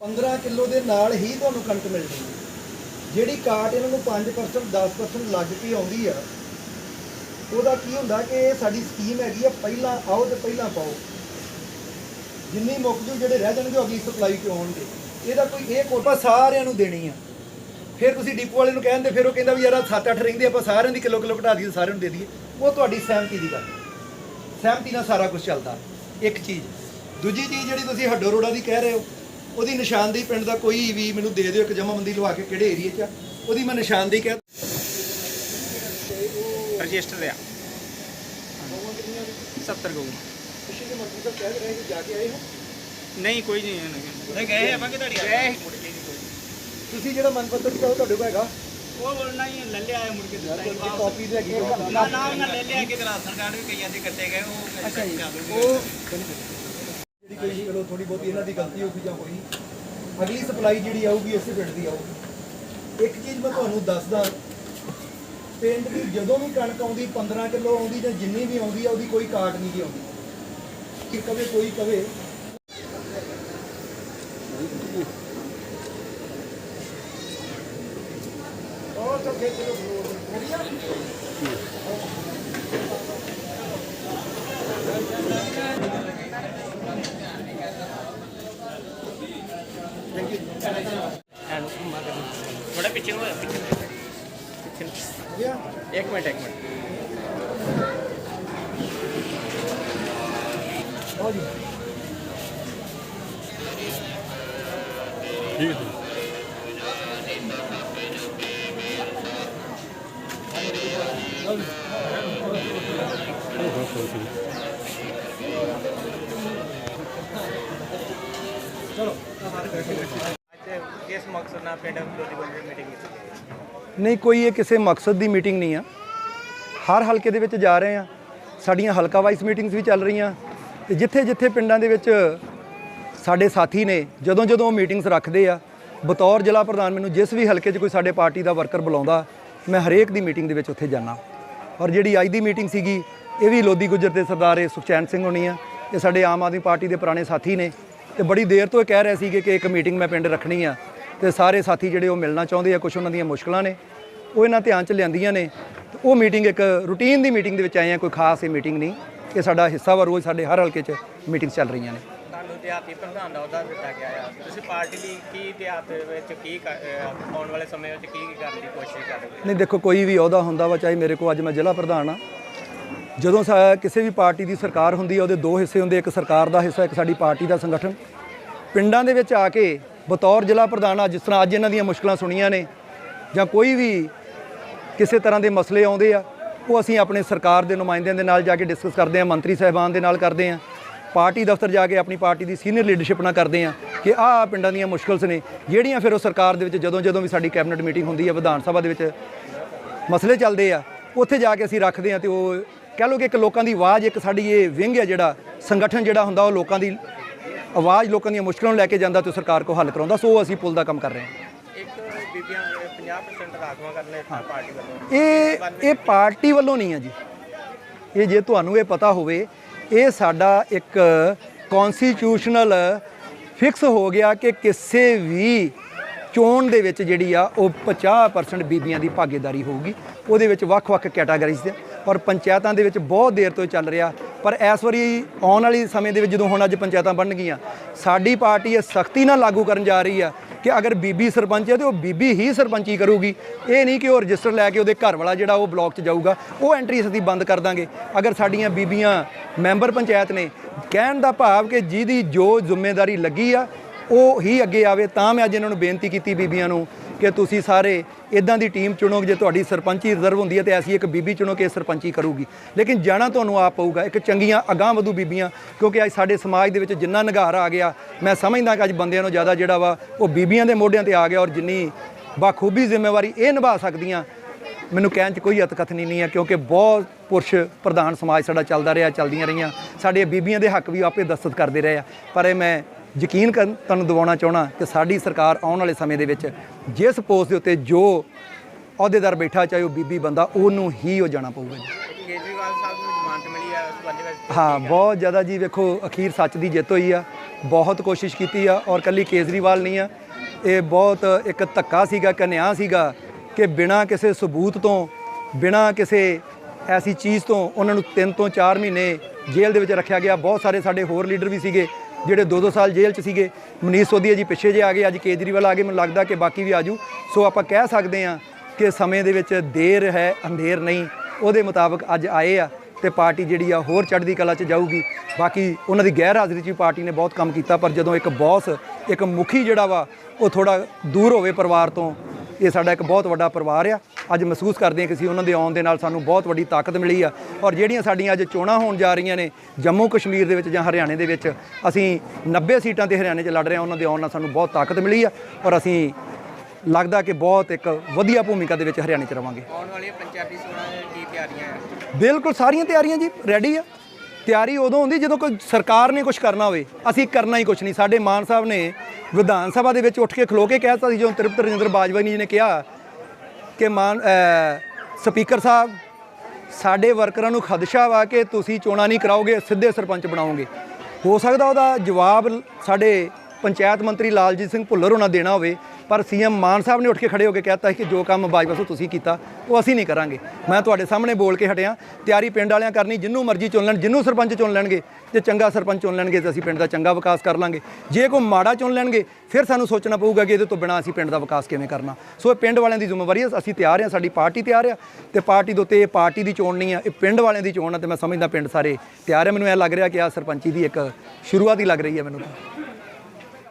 15 kilo ਦੇ ਨਾਲ ਹੀ ਤੁਹਾਨੂੰ ਕਣਕ ਮਿਲਦੀ ਹੈ ਜਿਹੜੀ ਕਾਟ ਇਹਨਾਂ ਨੂੰ 5% 10% ਲੱਗ ਕੇ ਆਉਂਦੀ ਆ, ਉਹਦਾ ਕੀ ਹੁੰਦਾ ਕਿ ਇਹ ਸਾਡੀ ਸਕੀਮ ਹੈਗੀ ਆ, ਪਹਿਲਾਂ ਆਓ ਤੇ ਪਹਿਲਾਂ ਪਾਓ। ਜਿੰਨੀ ਮੁੱਕ ਜੂ, ਜਿਹੜੇ ਰਹਿ ਜਾਣਗੇ ਅਗਲੀ ਸਪਲਾਈ ਕਿਉਂ ਆਉਣਗੇ। ਇਹਦਾ ਕੋਈ ਇਹ ਕੋਟਾ ਸਾਰਿਆਂ ਨੂੰ ਦੇਣੀ ਆ। ਫਿਰ ਤੁਸੀਂ ਡਿਪੂ ਵਾਲੇ ਨੂੰ ਕਹਿੰਦੇ, ਫਿਰ ਉਹ ਕਹਿੰਦਾ ਵੀ ਯਾਰ 7-8 ਰਹਿੰਦੇ, ਆਪਾਂ ਸਾਰਿਆਂ ਦੀ ਕਿਲੋ ਕਿਲੋ ਘਟਾ ਦਈਏ, ਸਾਰਿਆਂ ਨੂੰ ਦੇ ਦਈਏ। ਉਹ ਤੁਹਾਡੀ ਸਹਿਮਤੀ ਦੀ ਗੱਲ। ਸਹਿਮਤੀ ਨਾਲ ਸਾਰਾ ਕੁਝ ਚੱਲਦਾ। ਇੱਕ ਚੀਜ਼। ਦੂਜੀ ਚੀਜ਼ ਜਿਹੜੀ ਤੁਸੀਂ ਹੱਡੋ ਰੋੜਾ ਦੀ ਕਹਿ ਰਹੇ ਹੋ ਉਹਦੀ ਨਿਸ਼ਾਨਦੇਹੀ ਪਿੰਡ ਦਾ ਕੋਈ ਵੀ ਮੈਨੂੰ ਦੇ ਦਿਓ ਇੱਕ ਜਮਾਬੰਦੀ ਲਵਾ ਕੇ ਕਿਹੜੇ ਏਰੀਏ 'ਚ ਆ ਉਹਦੀ ਮੈਂ ਨਿਸ਼ਾਨਦੇਹੀ ਕਹਿ ਰਜਿਸਟਰ ਆ। 70 ਗਊ। ਪਿਛਲੇ ਦੇ ਮੰਤਰੀ ਸਾਹਿਬ ਕਹਿ ਰਹੇ ਕਿ ਜਾ ਕੇ ਆਏ ਹੋ? ਨਹੀਂ ਕੋਈ ਨਹੀਂ ਨਹੀਂ ਗਏ ਆਪਾਂ ਕਿ ਤੁਹਾਡੀ ਗਏ। ਮੁੜ ਕੇ ਨਹੀਂ ਕੋਈ। ਤੁਸੀਂ ਜਿਹੜਾ ਮੰਗ ਪੱਤਰ ਦਿੱਤਾ ਉਹ ਤੁਹਾਡੇ ਕੋਲ ਹੈਗਾ? ਉਹ ਬੋਲਣਾ ਹੀ ਲੈ ਲਿਆ ਮੁੜ ਕੇ ਦਿੱਤਾ ਹੀ। ਵਾਪਸ। ਕਾਪੀ ਤੇ ਹੈਗੀ। ਨਾ ਨਾ ਉਹਨਾਂ ਲੈ ਲਿਆ ਕਿ ਰਾਸ਼ਨ ਕਾਰਡ ਵੀ ਕਈਆਂ ਦੇ ਕੱਟੇ ਗਏ ਉਹ ਅੱਛਾ ਜੀ। ਉਹ ਕੋਈ ਚਲੋ ਥੋੜੀ ਬਹੁਤੀ ਇਹਨਾਂ ਦੀ ਗਲਤੀ ਹੋਊਗੀ ਜਾਂ ਹੋਈ। ਅਗਲੀ ਸਪਲਾਈ ਜਿਹੜੀ ਆਊਗੀ ਇਸੇ ਪਿੰਡ ਦੀ ਆਊਗੀ ਇੱਕ ਚੀਜ਼ ਮੈਂ ਤੁਹਾਨੂੰ ਦੱਸਦਾ, ਪਿੰਡ ਦੀ ਜਦੋਂ ਵੀ ਕਣਕ ਆਉਂਦੀ 15 ਕਿਲੋ ਆਉਂਦੀ ਜਾਂ ਜਿੰਨੀ ਵੀ ਆਉਂਦੀ ਆ, ਉਹਦੀ ਕੋਈ ਕਾਟ ਨਹੀਂ ਜੀ ਆਉਂਦੀ। ਕਿ ਕਵੇ ਕੋਈ ਕਵੇ। ਉਹ ਤਾਂ ਖੇਤ ਦੇ ਵਧੀਆ ਥੋੜਾ ਪਿੱਛੇ ਨੂੰ ਹੋਇਆ, ਪਿੱਛੇ ਨੂੰ। ਪਿੱਛੇ ਨੂੰ। ਇੱਕ ਮਿੰਟ ਇੱਕ ਮਿੰਟ ਆਓ ਜੀ ਚਲੋ ਅੱਜ ਕਿਸ ਮਕਸਦ ਨਾਲ ਪਿੰਡ ਵਿਰੋਧੀ ਬੰਦੇ ਮੀਟਿੰਗ ਕੀਤੀ ਨਹੀਂ ਕੋਈ ਇਹ ਕਿਸੇ ਮਕਸਦ ਦੀ ਮੀਟਿੰਗ ਨਹੀਂ ਆ। ਹਰ ਹਲਕੇ ਦੇ ਵਿੱਚ ਜਾ ਰਹੇ ਆ। ਸਾਡੀਆਂ ਹਲਕਾ ਵਾਈਜ਼ ਮੀਟਿੰਗਸ ਵੀ ਚੱਲ ਰਹੀਆਂ। ਤੇ ਜਿੱਥੇ ਜਿੱਥੇ ਪਿੰਡਾਂ ਦੇ ਵਿੱਚ ਸਾਡੇ ਸਾਥੀ ਨੇ ਜਦੋਂ ਜਦੋਂ ਉਹ ਮੀਟਿੰਗਸ ਰੱਖਦੇ ਆ ਬਤੌਰ ਜ਼ਿਲ੍ਹਾ ਪ੍ਰਧਾਨ ਮੈਨੂੰ ਜਿਸ ਵੀ ਹਲਕੇ 'ਚ ਕੋਈ ਸਾਡੇ ਪਾਰਟੀ ਦਾ ਵਰਕਰ ਬੁਲਾਉਂਦਾ ਮੈਂ ਹਰੇਕ ਦੀ ਮੀਟਿੰਗ ਦੇ ਵਿੱਚ ਉੱਥੇ ਜਾਣਾ ਔਰ ਜਿਹੜੀ ਅੱਜ ਦੀ ਮੀਟਿੰਗ ਸੀਗੀ ਇਹ ਵੀ ਲੋਦੀ ਗੁੱਜਰ ਤੇ ਸਰਦਾਰ ਸੁਖਚੈਨ ਸਿੰਘ ਹੋਣੀ ਆ। ਇਹ ਸਾਡੇ ਆਮ ਆਦਮੀ ਪਾਰਟੀ ਦੇ ਪੁਰਾਣੇ ਸਾਥੀ ਨੇ। ਤੇ ਬੜੀ ਦੇਰ ਤੋਂ ਇਹ ਕਹਿ ਰਹੇ ਸੀਗੇ ਕਿ ਇੱਕ ਮੀਟਿੰਗ ਮੈਂ ਪਿੰਡ ਰੱਖਣੀ ਆ ਤੇ ਸਾਰੇ ਸਾਥੀ ਜਿਹੜੇ ਉਹ ਮਿਲਣਾ ਚਾਹੁੰਦੇ ਆ ਕੁਝ ਉਹਨਾਂ ਦੀਆਂ ਮੁਸ਼ਕਲਾਂ ਨੇ ਉਹ ਇਹਨਾਂ ਧਿਆਨ ਚ ਲਿਆਂਦੀਆਂ ਨੇ। ਤੇ ਉਹ ਮੀਟਿੰਗ ਇੱਕ ਰੂਟੀਨ ਦੀ ਮੀਟਿੰਗ ਦੇ ਵਿੱਚ ਆਏ ਆ ਕੋਈ ਖਾਸ ਇਹ ਮੀਟਿੰਗ ਨਹੀਂ। ਇਹ ਸਾਡਾ ਹਿੱਸਾ ਵਾ ਰੋਜ਼ ਸਾਡੇ ਹਰ ਹਲਕੇ 'ਚ ਮੀਟਿੰਗ ਚੱਲ ਰਹੀਆਂ ਨੇ। ਤੁਹਾਨੂੰ ਦਿਹਾਤੀ ਪ੍ਰਧਾਨ ਦਾ ਅਹੁਦਾ ਦਿੱਤਾ ਗਿਆ ਆ। ਤੁਸੀਂ ਪਾਰਟੀ ਲਈ ਕੀ ਦਿਹਾਤ ਵਿੱਚ ਕੀ ਆਉਣ ਵਾਲੇ ਸਮੇਂ ਵਿੱਚ ਕੀ ਕਰਨ ਦੀ ਕੋਸ਼ਿਸ਼ ਕਰ ਰਹੇ ਹੋ? ਨਹੀਂ ਦੇਖੋ ਕੋਈ ਵੀ ਅਹੁਦਾ ਹੁੰਦਾ ਵਾ ਚਾਹੇ ਮੇਰੇ ਕੋਲ ਅੱਜ ਮੈਂ ਜ਼ਿਲ੍ਹਾ ਪ੍ਰਧਾਨ ਆ ਜਦੋਂ ਸਾ- ਕਿਸੇ ਵੀ ਪਾਰਟੀ ਦੀ ਸਰਕਾਰ ਹੁੰਦੀ ਆ, ਉਹਦੇ ਦੋ ਹਿੱਸੇ ਹੁੰਦੇ, ਇੱਕ ਸਰਕਾਰ ਦਾ ਹਿੱਸਾ, ਇੱਕ ਸਾਡੀ ਪਾਰਟੀ ਦਾ ਸੰਗਠਨ। ਪਿੰਡਾਂ ਦੇ ਵਿੱਚ ਆ ਕੇ ਬਤੌਰ ਜ਼ਿਲ੍ਹਾ ਪ੍ਰਧਾਨ ਆ, ਜਿਸ ਤਰ੍ਹਾਂ ਅੱਜ ਇਹਨਾਂ ਦੀਆਂ ਮੁਸ਼ਕਲਾਂ ਸੁਣੀਆਂ ਨੇ, ਜਾਂ ਕੋਈ ਵੀ ਕਿਸੇ ਤਰ੍ਹਾਂ ਦੇ ਮਸਲੇ ਆਉਂਦੇ ਆ, ਉਹ ਅਸੀਂ ਆਪਣੇ ਸਰਕਾਰ ਦੇ ਨੁਮਾਇੰਦਿਆਂ ਦੇ ਨਾਲ ਜਾ ਕੇ ਡਿਸਕਸ ਕਰਦੇ ਆ, ਮੰਤਰੀ ਸਾਹਿਬਾਨ ਦੇ ਨਾਲ ਕਰਦੇ ਆ। ਪਾਰਟੀ ਦਫ਼ਤਰ ਜਾ ਕੇ ਆਪਣੀ ਪਾਰਟੀ ਦੀ ਸੀਨੀਅਰ ਲੀਡਰਸ਼ਿਪ ਨਾਲ ਕਰਦੇ ਆ ਕਿ ਆਹ ਪਿੰਡਾਂ ਦੀਆਂ ਮੁਸ਼ਕਲਸ ਨੇ, ਜਿਹੜੀਆਂ ਫਿਰ ਉਹ ਸਰਕਾਰ ਦੇ ਵਿੱਚ ਜਦੋਂ ਜਦੋਂ ਵੀ ਸਾਡੀ ਕੈਬਨਿਟ ਮੀਟਿੰਗ ਹੁੰਦੀ ਹੈ ਵਿਧਾਨ ਸਭਾ ਦੇ ਵਿੱਚ ਮਸਲੇ ਚੱਲਦੇ ਆ, ਉੱਥੇ ਜਾ ਕੇ ਅਸੀਂ ਰੱਖਦੇ ਆ ਤੇ ਉਹ ਕਹਿ ਲਓ ਕਿ ਇੱਕ ਲੋਕਾਂ ਦੀ ਆਵਾਜ਼ ਇੱਕ ਸਾਡੀ ਇਹ ਵਿੰਗ ਹੈ ਜਿਹੜਾ ਸੰਗਠਨ ਜਿਹੜਾ ਹੁੰਦਾ ਉਹ ਲੋਕਾਂ ਦੀ ਆਵਾਜ਼ ਲੋਕਾਂ ਦੀਆਂ ਮੁਸ਼ਕਲਾਂ ਨੂੰ ਲੈ ਕੇ ਜਾਂਦਾ ਤੇ ਸਰਕਾਰ ਕੋ ਹੱਲ ਕਰਾਉਂਦਾ ਸੋ ਅਸੀਂ ਪੁੱਲ ਦਾ ਕੰਮ ਕਰ ਰਹੇ ਹਾਂ। ਇੱਕ ਬੀਬੀਆਂ ਦੇ 50% ਰਾਖਵਾਂ ਕਰਨੇ ਪਾਰਟੀ ਵੱਲੋਂ। ਇਹ ਇਹ ਪਾਰਟੀ ਵੱਲੋਂ ਨਹੀਂ ਹੈ ਜੀ। ਇਹ ਜੇ ਤੁਹਾਨੂੰ ਇਹ ਪਤਾ ਹੋਵੇ ਇਹ ਸਾਡਾ ਇੱਕ ਕਨਸਟੀਟਿਊਸ਼ਨਲ ਫਿਕਸ ਹੋ ਗਿਆ ਕਿ ਕਿਸੇ ਵੀ ਚੋਣ ਦੇ ਵਿੱਚ ਜਿਹੜੀ ਆ ਉਹ 50% ਬੀਬੀਆਂ ਦੀ ਭਾਗੀਦਾਰੀ ਹੋਊਗੀ। ਉਹਦੇ ਵਿੱਚ ਵੱਖ-ਵੱਖ ਕੈਟਾਗਰੀਜ਼ ਦੇ। ਔਰ ਪੰਚਾਇਤਾਂ ਦੇ ਵਿੱਚ ਬਹੁਤ ਦੇਰ ਤੋਂ ਚੱਲ ਰਿਹਾ। ਪਰ ਇਸ ਵਾਰੀ ਆਉਣ ਵਾਲੀ ਸਮੇਂ ਦੇ ਵਿੱਚ ਜਦੋਂ ਹੁਣ ਅੱਜ ਪੰਚਾਇਤਾਂ ਬਣ ਗਈਆਂ, ਸਾਡੀ ਪਾਰਟੀ ਇਹ ਸਖਤੀ ਨਾਲ ਲਾਗੂ ਕਰਨ ਜਾ ਰਹੀ ਆ ਕਿ ਅਗਰ ਬੀਬੀ ਸਰਪੰਚ ਹੈ ਤੇ ਉਹ ਬੀਬੀ ਹੀ ਸਰਪੰਚੀ ਕਰੂਗੀ। ਇਹ ਨਹੀਂ ਕਿ ਉਹ ਰਜਿਸਟਰ ਲੈ ਕੇ ਉਹਦੇ ਘਰ ਵਾਲਾ ਜਿਹੜਾ ਉਹ ਬਲਾਕ 'ਚ ਜਾਊਗਾ, ਉਹ ਐਂਟਰੀ ਅਸੀਂ ਬੰਦ ਕਰ ਦਾਂਗੇ। ਅਗਰ ਸਾਡੀਆਂ ਬੀਬੀਆਂ ਮੈਂਬਰ ਪੰਚਾਇਤ ਨੇ ਕਹਿਣ ਦਾ ਭਾਵ ਕਿ ਜਿਹਦੀ ਜੋ ਜ਼ਿੰਮੇਵਾਰੀ ਲੱਗੀ ਆ, ਉਹ ਹੀ ਅੱਗੇ ਆਵੇ, ਤਾਂ ਮੈਂ ਅੱਜ ਇਹਨਾਂ ਨੂੰ ਬੇਨਤੀ ਕੀਤੀ ਬੀਬੀਆਂ ਨੂੰ। ਕਿ ਤੁਸੀਂ ਸਾਰੇ ਇਦਾਂ ਦੀ ਟੀਮ ਚੁਣੋ ਜੇ ਤੁਹਾਡੀ ਸਰਪੰਚੀ ਰਿਜ਼ਰਵ ਹੁੰਦੀ ਹੈ ਤੇ ਐਸੀ ਇੱਕ ਬੀਬੀ ਚੁਣੋ ਕਿ ਇਹ ਸਰਪੰਚੀ ਕਰੂਗੀ। ਲੇਕਿਨ ਜਾਣਾ ਤੁਹਾਨੂੰ ਆਪ ਪਊਗਾ, ਇੱਕ ਚੰਗੀਆਂ ਅਗਾਂਹ ਵਧੂ ਬੀਬੀਆਂ, ਕਿਉਂਕਿ ਅੱਜ ਸਾਡੇ ਸਮਾਜ ਦੇ ਵਿੱਚ ਜਿੰਨਾ ਨਿਗਾਰ ਆ ਗਿਆ, ਮੈਂ ਸਮਝਦਾ ਕਿ ਅੱਜ ਬੰਦਿਆਂ ਨੂੰ ਜ਼ਿਆਦਾ ਜਿਹੜਾ ਵਾ, ਉਹ ਬੀਬੀਆਂ ਦੇ ਮੋਢਿਆਂ ਤੇ ਆ ਗਿਆ ਔਰ ਜਿੰਨੀ ਬਾਖੂਬੀ ਜ਼ਿੰਮੇਵਾਰੀ ਇਹ ਨਿਭਾ ਸਕਦੀਆਂ, ਮੈਨੂੰ ਕਹਿਣ 'ਚ ਕੋਈ ਅਤਕਥਨੀ ਨਹੀਂ ਹੈ, ਕਿਉਂਕਿ ਬਹੁਤ ਪੁਰਸ਼ ਪ੍ਰਧਾਨ ਸਮਾਜ ਸਾਡਾ ਚੱਲਦਾ ਰਿਹਾ, ਚੱਲਦੀਆਂ ਰਹੀਆਂ। ਸਾਡੀਆਂ ਬੀਬੀਆਂ ਦੇ ਹੱਕ ਵੀ ਆਪੇ ਦਸਤਕ ਕਰਦੇ ਰਹੇ ਆ। ਪਰ ਇਹ ਮੈਂ ਯਕੀਨ ਕਰਨ ਤੁਹਾਨੂੰ ਦਿਵਾਉਣਾ ਚਾਹਣਾ ਕਿ ਸਾਡੀ ਸਰਕਾਰ ਆਉਣ ਵਾਲੇ ਸਮੇਂ ਦੇ ਵਿੱਚ ਜਿਸ ਪੋਸਟ ਦੇ ਉੱਤੇ ਜੋ ਅਹੁਦੇਦਾਰ ਬੈਠਾ ਚਾਹੇ ਉਹ ਬੀਬੀ ਬੰਦਾ ਉਹਨੂੰ ਹੀ ਉਹ ਜਾਣਾ ਪਊਗਾ ਜੀ। ਕੇਜਰੀਵਾਲ ਸਾਹਿਬ ਨੂੰ ਜ਼ਮਾਨਤ ਮਿਲੀ ਆ ਉਸ ਬੰਦੇ ਵਿੱਚ ਹਾਂ ਬਹੁਤ ਜ਼ਿਆਦਾ ਜੀ ਵੇਖੋ ਅਖੀਰ ਸੱਚ ਦੀ ਜਿੱਤ ਹੋਈ ਆ। ਬਹੁਤ ਕੋਸ਼ਿਸ਼ ਕੀਤੀ ਆ ਔਰ ਕੱਲੀ ਕੇਜਰੀਵਾਲ ਨਹੀਂ ਆ। ਇਹ ਬਹੁਤ ਇੱਕ ਧੱਕਾ ਸੀਗਾ ਕਨਿਆ ਸੀਗਾ ਕਿ ਬਿਨਾਂ ਕਿਸੇ ਸਬੂਤ ਤੋਂ ਬਿਨਾਂ ਕਿਸੇ ਐਸੀ ਚੀਜ਼ ਤੋਂ ਉਹਨਾਂ ਨੂੰ 3 ਤੋਂ 4 ਮਹੀਨੇ ਜੇਲ੍ਹ ਦੇ ਵਿੱਚ ਰੱਖਿਆ ਗਿਆ। ਬਹੁਤ ਸਾਰੇ ਸਾਡੇ ਹੋਰ ਲੀਡਰ ਵੀ ਸੀਗੇ। ਜਿਹੜੇ 2-2 ਸਾਲ ਜੇਲ੍ਹ 'ਚ ਸੀਗੇ, ਮਨੀਸ਼ ਸੋਧੀਆ ਜੀ ਪਿੱਛੇ ਜੇ ਆ ਗਏ, ਅੱਜ ਕੇਜਰੀਵਾਲ ਆ ਗਏ, ਮੈਨੂੰ ਲੱਗਦਾ ਕਿ ਬਾਕੀ ਵੀ ਆਜੂ। ਸੋ ਆਪਾਂ ਕਹਿ ਸਕਦੇ ਹਾਂ ਕਿ ਸਮੇਂ ਦੇ ਵਿੱਚ ਦੇਰ ਹੈ, ਅੰਧੇਰ ਨਹੀਂ। ਉਹਦੇ ਮੁਤਾਬਕ ਅੱਜ ਆਏ ਆ ਤੇ ਪਾਰਟੀ ਜਿਹੜੀ ਆ ਹੋਰ ਚੜ੍ਹਦੀ ਕਲਾ 'ਚ ਜਾਊਗੀ। ਬਾਕੀ ਉਹਨਾਂ ਦੀ ਗੈਰ ਹਾਜ਼ਰੀ 'ਚ ਵੀ ਪਾਰਟੀ ਨੇ ਬਹੁਤ ਕੰਮ ਕੀਤਾ, ਪਰ ਜਦੋਂ ਇੱਕ ਬੌਸ, ਇੱਕ ਮੁਖੀ ਜਿਹੜਾ ਵਾ, ਉਹ ਥੋੜਾ ਦੂਰ ਹੋਵੇ ਪਰਿਵਾਰ ਤੋਂ, ਇਹ ਸਾਡਾ ਇੱਕ ਬਹੁਤ ਵੱਡਾ ਪਰਿਵਾਰ ਆ। ਅੱਜ ਮਹਿਸੂਸ ਕਰਦੇ ਹਾਂ ਕਿ ਅਸੀਂ ਉਹਨਾਂ ਦੇ ਆਉਣ ਦੇ ਨਾਲ ਸਾਨੂੰ ਬਹੁਤ ਵੱਡੀ ਤਾਕਤ ਮਿਲੀ ਆ। ਔਰ ਜਿਹੜੀਆਂ ਸਾਡੀਆਂ ਅੱਜ ਚੋਣਾਂ ਹੋਣ ਜਾ ਰਹੀਆਂ ਨੇ ਜੰਮੂ ਕਸ਼ਮੀਰ ਦੇ ਵਿੱਚ ਜਾਂ ਹਰਿਆਣੇ ਦੇ ਵਿੱਚ ਅਸੀਂ 90 ਸੀਟਾਂ ਤੇ ਹਰਿਆਣੇ 'ਚ ਲੜ ਰਹੇ ਹਾਂ ਉਹਨਾਂ ਦੇ ਆਉਣ ਨਾਲ ਸਾਨੂੰ ਬਹੁਤ ਤਾਕਤ ਮਿਲੀ ਆ। ਔਰ ਅਸੀਂ ਲੱਗਦਾ ਕਿ ਬਹੁਤ ਇੱਕ ਵਧੀਆ ਭੂਮਿਕਾ ਦੇ ਵਿੱਚ ਹਰਿਆਣੇ 'ਚ ਰਵਾਂਗੇ। ਆਉਣ ਵਾਲੀਆਂ ਪੰਚਾਇਤੀ ਚੋਣਾਂ ਦੀਆਂ ਕੀ ਤਿਆਰੀਆਂ ਹੈ ਬਿਲਕੁਲ ਸਾਰੀਆਂ ਤਿਆਰੀਆਂ ਜੀ ਰੈਡੀ ਆ। ਤਿਆਰੀ ਉਦੋਂ ਹੁੰਦੀ ਜਦੋਂ ਕੋਈ ਸਰਕਾਰ ਨੇ ਕੁਝ ਕਰਨਾ ਹੋਵੇ। ਅਸੀਂ ਕਰਨਾ ਹੀ ਕੁਝ ਨਹੀਂ। ਸਾਡੇ ਮਾਨ ਸਾਹਿਬ ਨੇ ਵਿਧਾਨ ਸਭਾ ਦੇ ਵਿੱਚ ਉੱਠ ਕੇ ਖਲੋ ਕੇ ਕਹਿ ਦਿੱਤਾ ਸੀ ਜਦੋਂ ਤ੍ਰਿਪਤ ਰਜਿੰਦਰ ਬਾਜਵਾ ਜੀ ਨੇ ਕਿਹਾ ਕਿ ਮਾਨ ਸਪੀਕਰ ਸਾਹਿਬ, ਸਾਡੇ ਵਰਕਰਾਂ ਨੂੰ ਖਦਸ਼ਾ ਵਾ ਕਿ ਤੁਸੀਂ ਚੋਣਾਂ ਨਹੀਂ ਕਰਾਓਗੇ, ਸਿੱਧੇ ਸਰਪੰਚ ਬਣਾਓਗੇ। ਹੋ ਸਕਦਾ ਉਹਦਾ ਜਵਾਬ ਸਾਡੇ ਪੰਚਾਇਤ ਮੰਤਰੀ ਲਾਲਜੀਤ ਸਿੰਘ ਭੁੱਲਰ ਉਹਨਾਂ ਦੇਣਾ ਹੋਵੇ। ਪਰ ਸੀਐਮ ਮਾਨ ਸਾਹਿਬ ਨੇ ਉੱਠ ਕੇ ਖੜੇ ਹੋ ਕੇ ਕਹਿਤਾ ਕਿ ਜੋ ਕੰਮ ਬਾਜਵਾ ਤੋਂ ਤੁਸੀਂ ਕੀਤਾ, ਉਹ ਅਸੀਂ ਨਹੀਂ ਕਰਾਂਗੇ। ਮੈਂ ਤੁਹਾਡੇ ਸਾਹਮਣੇ ਬੋਲ ਕੇ ਹਟਿਆ। ਤਿਆਰੀ ਪਿੰਡ ਵਾਲਿਆਂ ਕਰਨੀ, ਜਿੰਨੂੰ ਮਰਜ਼ੀ ਚੁਣ ਲੈਣ, ਜਿੰਨੂੰ ਸਰਪੰਚ ਚੁਣ ਲੈਣਗੇ ਜੇ ਚੰਗਾ ਸਰਪੰਚ ਚੁਣ ਲੈਣਗੇ ਤੇ ਅਸੀਂ ਪਿੰਡ ਦਾ ਚੰਗਾ ਵਿਕਾਸ ਕਰ ਲਾਂਗੇ। ਜੇ ਕੋਈ ਮਾੜਾ ਚੁਣ ਲੈਣਗੇ, ਫਿਰ ਸਾਨੂੰ ਸੋਚਣਾ ਪਊਗਾ ਕਿ ਇਹਦੇ ਤੋਂ ਬਿਨਾਂ ਅਸੀਂ ਪਿੰਡ ਦਾ ਵਿਕਾਸ ਕਿਵੇਂ ਕਰਨਾ। ਸੋ ਇਹ ਪਿੰਡ ਵਾਲਿਆਂ ਦੀ ਜ਼ਿੰਮੇਵਾਰੀ ਹੈ ਅਸੀਂ ਤਿਆਰ ਹਾਂ ਸਾਡੀ ਪਾਰਟੀ ਤਿਆਰ ਆ ਤੇ ਪਾਰਟੀ ਦੇ ਉੱਤੇ ਇਹ ਪਾਰਟੀ ਦੀ ਚੋਣ ਨਹੀਂ ਆ, ਇਹ ਪਿੰਡ ਵਾਲਿਆਂ ਦੀ ਚੋਣ ਆ ਤੇ ਮੈਂ ਸਮਝਦਾ ਪਿੰਡ ਸਾਰੇ ਤਿਆਰ ਹੈ ਮੈਨੂੰ ਇਹ ਲੱਗ ਰਿਹਾ ਕਿ ਆ ਸਰਪੰਚੀ ਦੀ ਇੱਕ ਸ਼ੁਰੂਆਤ ਹੀ ਲੱਗ ਰਹੀ ਹੈ ਮੈਨੂੰ ਤਾਂ।